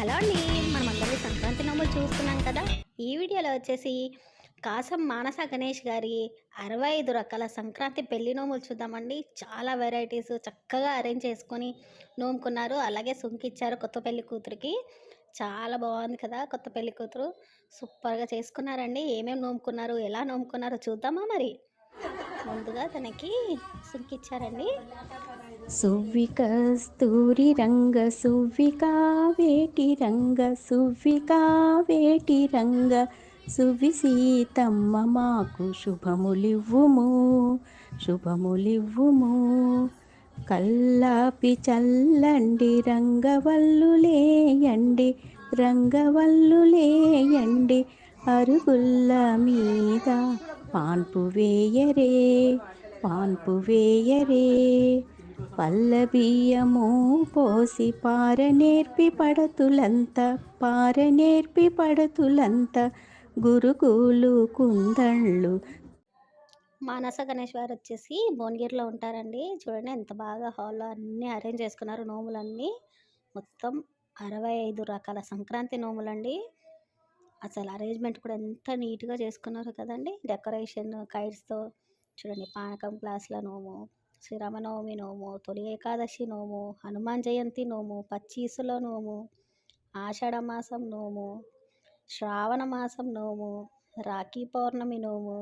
Hello అండి మనం అందరూ సంక్రాంతి నోములు చూస్తున్నాం కదా. ఈ వీడియోలో వచ్చేసి కాసం మానస గణేష్ గారి అరవై ఐదు రకాల సంక్రాంతి పెళ్ళి నోములు చూద్దామండి. చాలా వెరైటీస్ చక్కగా అరేంజ్ చేసుకొని నోముకున్నారు. అలాగే సుంకిచ్చారు కొత్త పెళ్ళి కూతురికి. చాలా బాగుంది కదా కొత్త పెళ్ళి కూతురు. సూపర్గా చేసుకున్నారండి. ఏమేమి నోముకున్నారు ఎలా నోముకున్నారో చూద్దామా మరి? ముందుగా తనకి సుంకిచ్చారండి సువ్వికస్తూరి రంగ సువ్వికా వేటి రంగ సువ్వికా వేటి రంగ. సువి సీతమ్మ మాకు శుభములివ్వుము శుభములివ్వుము. కల్లాపి చల్లండి రంగవల్లులేయండి రంగవల్లులేయండి అరుగుల్ల మీద పాన్పు వేయరే పాన్పు వేయరే. పల్లబియ్యము పోసి పారనేర్పి పడతులంత పారనేర్పి పడతులంత. గురుకులు కుందళ్ళు. మానస గణేష్ వారు వచ్చేసి భువనగిరిలో ఉంటారండి. చూడండి ఎంత బాగా హాల్లో అన్నీ అరేంజ్ చేసుకున్నారు నోములన్నీ. మొత్తం అరవై ఐదు రకాల సంక్రాంతి నోములండి. అసలు అరేంజ్మెంట్ కూడా ఎంత నీట్గా చేసుకున్నారు కదండి. డెకరేషన్ కైట్స్తో చూడండి పానకం గ్లాసుల నోము శ్రీరామనవమి నోము తొలి ఏకాదశి నోము హనుమాన్ జయంతి నోము పచ్చీసుల నోము ఆషాఢ మాసం నోము శ్రావణ మాసం నోము రాఖీ పౌర్ణమి నోము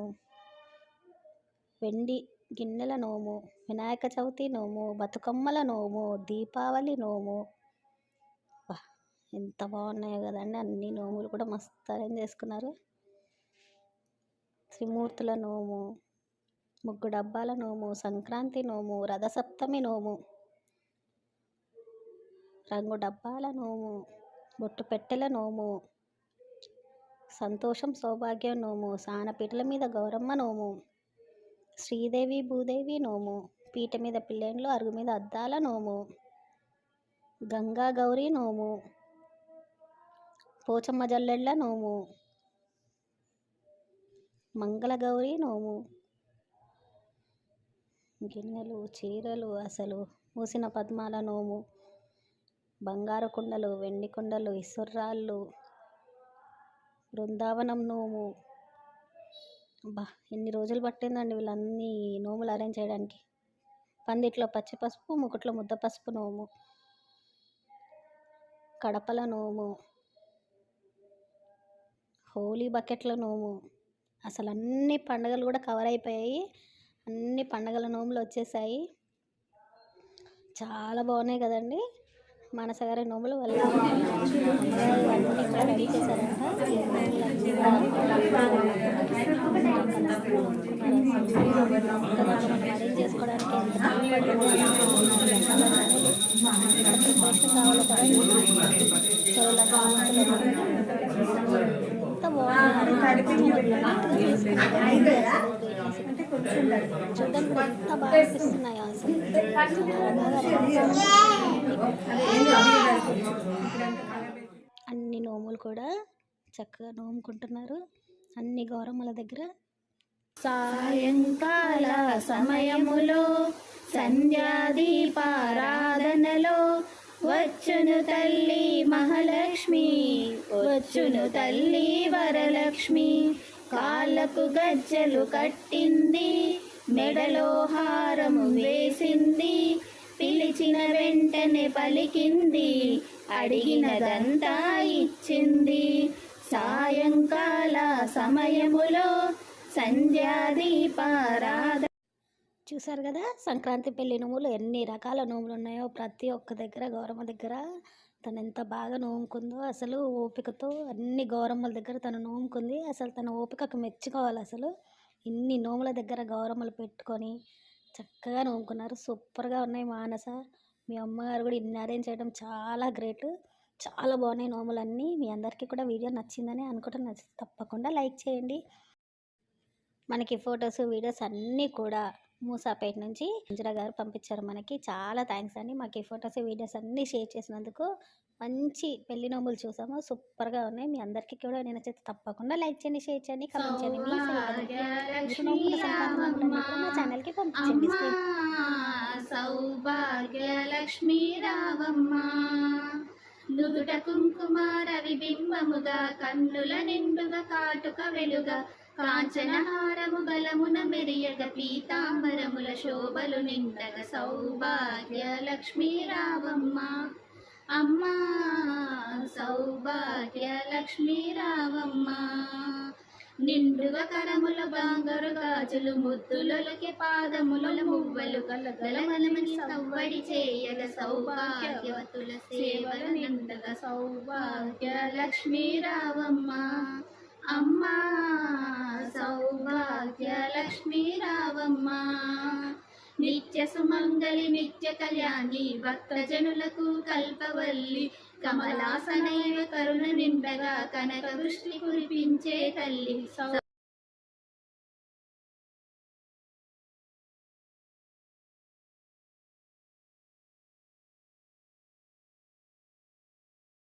వెండి గిన్నెల నోము వినాయక చవితి నోము బతుకమ్మల నోము దీపావళి నోము ఎంత బాగున్నాయో కదండి. అన్ని నోములు కూడా మస్తు అరేంజ్ చేసుకున్నారు. త్రిమూర్తుల నోము ముగ్గు డబ్బాల నోము సంక్రాంతి నోము రథసప్తమి నోము రంగు డబ్బాల నోము బొట్టు పెట్టెల నోము సంతోషం సౌభాగ్యం నోము సానపీటల మీద గౌరమ్మ నోము శ్రీదేవి భూదేవి నోము పీట మీద పిల్లెండ్లు అరుగు మీద అద్దాల నోము గంగా గౌరీ నోము పోచమ్మ జల్లెళ్ళ నోము. మంగళగౌరి నోము. గిన్నెలు చీరలు అసలు మూసిన పద్మాల నోము. బంగారు కుండలు వెండి కుండలు ఇసుర్రాళ్ళు. బృందావనం నోము. బా ఎన్ని రోజులు పట్టిందండి వీళ్ళన్నీ నోములు అరేంజ్ చేయడానికి? పందిట్లో పచ్చి పసుపు ముకుట్లో ముద్ద పసుపు నోము. కడపల నోము. హోలీ బకెట్ల నోము. అసలు అన్ని పండుగలు కూడా కవర్ అయిపోయాయి. అన్ని పండుగల నోములు వచ్చేసాయి. చాలా బాగున్నాయి కదండి. మనస గారి నోములు వల్ల రెడీ చేశారంట. చేసుకోవడానికి ఎంత కావాలి కూడా అన్ని నోములు కూడా చక్కగా నోముకుంటున్నారు. అన్ని గౌరమ్మల దగ్గర. సాయంకాల సమయములో సంధ్యాదీపారాధనలో వచ్చును తల్లి మహాలక్ష్మి. వచ్చును తల్లి వరలక్ష్మి. కాళ్ళకు గజ్జలు కట్టింది. మెడలో హారము వేసింది. పిలిచిన వెంటనే పలికింది. అడిగినదంతా ఇచ్చింది. సాయంకాల సమయములో సంధ్యాదీపారాధ చూసారు కదా? సంక్రాంతి పెళ్ళి నోములు ఎన్ని రకాల నోములు ఉన్నాయో ప్రతి ఒక్క దగ్గర గౌరమ్మ దగ్గర. తను ఎంత బాగా నోముకుందో అసలు ఓపికతో అన్ని గౌరమ్మల దగ్గర తను నోముకుంది. అసలు తన ఓపికకు మెచ్చుకోవాలి అసలు. ఇన్ని నోముల దగ్గర గౌరమ్మలు పెట్టుకొని చక్కగా నోముకున్నారు. సూపర్గా ఉన్నాయి మానస. మీ అమ్మగారు కూడా ఇన్ని అరేంజ్ చేయడం చాలా గ్రేట్. చాలా బాగున్నాయి నోములన్నీ. మీ అందరికీ కూడా వీడియో నచ్చిందని అనుకుంటున్నా. తప్పకుండా లైక్ చేయండి. మనకి ఫొటోస్ వీడియోస్ అన్నీ కూడా మూసాపేట నుంచి మంజురా గారు పంపించారు మనకి. చాలా థ్యాంక్స్ అండి. మాకు ఈ ఫొటోస్ వీడియోస్ అన్నీ షేర్ చేసినందుకు మంచి పెళ్ళి నోములు చూసాము. సూపర్గా ఉన్నాయి. మీ అందరికీ కూడా నేను తప్పకుండా లైక్ చేయండి షేర్ చేయండి కమెంట్ చేయండి. మీ ఛానల్కి పంపించండి. స్క్రీన్ సౌభాగ్య లక్ష్మీ రావమ్మ. నుదుట కుంకుమార విబింబముగా కన్నుల నిండుగా కాటుక వెలుగా. కాంచనహారము బలమున మెరియగ పీతాంబరముల శోభలు నిండగ. సౌభాగ్య లక్ష్మీ రావమ్మ. అమ్మా సౌభాగ్య లక్ష్మీ రావమ్మ. నిండుగా కరముల బంగారు గాజులు ముద్దులకి పాదములు మువ్వలు గలగలమని సవ్వడి చేయగ సౌభాగ్యవతుల సేవల నిండగ సౌభాగ్య లక్ష్మీ రావమ్మ. అమ్మా సౌభాగ్య లక్ష్మీ రావమ్మ. నిత్య సుమంగళి నిత్య కళ్యాణి భక్తజనులకు కల్పవల్లి కమలాసనైవ కరుణ నిండగా కనక వృష్టి కురిపించే తల్లి.